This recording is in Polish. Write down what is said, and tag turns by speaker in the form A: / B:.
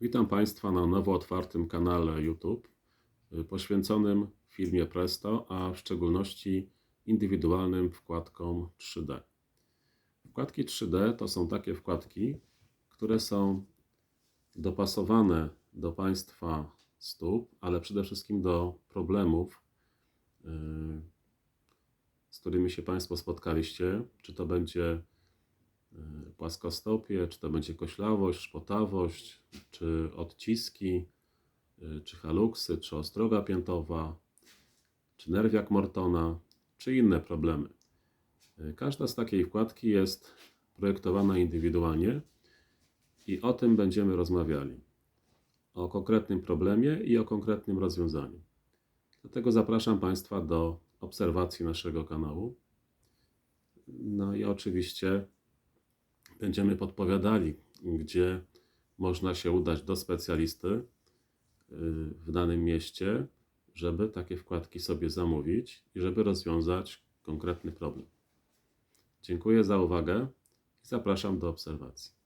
A: Witam Państwa na nowo otwartym kanale YouTube y, poświęconym firmie Presto, a w szczególności indywidualnym wkładkom 3D. Wkładki 3D to są takie wkładki, które są dopasowane do Państwa stóp, ale przede wszystkim do problemów, y, z którymi się Państwo spotkaliście. Czy to będzie płaskostopie, czy to będzie koślawość, szpotawość, czy odciski, y, czy haluksy, czy ostroga piętowa, czy nerwiak Mortona, czy inne problemy. Y, Każda z takiej wkładki jest projektowana indywidualnie i o tym będziemy rozmawiali. O konkretnym problemie i o konkretnym rozwiązaniu. Dlatego zapraszam Państwa do obserwacji naszego kanału. No i oczywiście będziemy podpowiadali, gdzie można się udać do specjalisty y, w danym mieście, żeby takie wkładki sobie zamówić i żeby rozwiązać konkretny problem. Dziękuję za uwagę i zapraszam do obserwacji.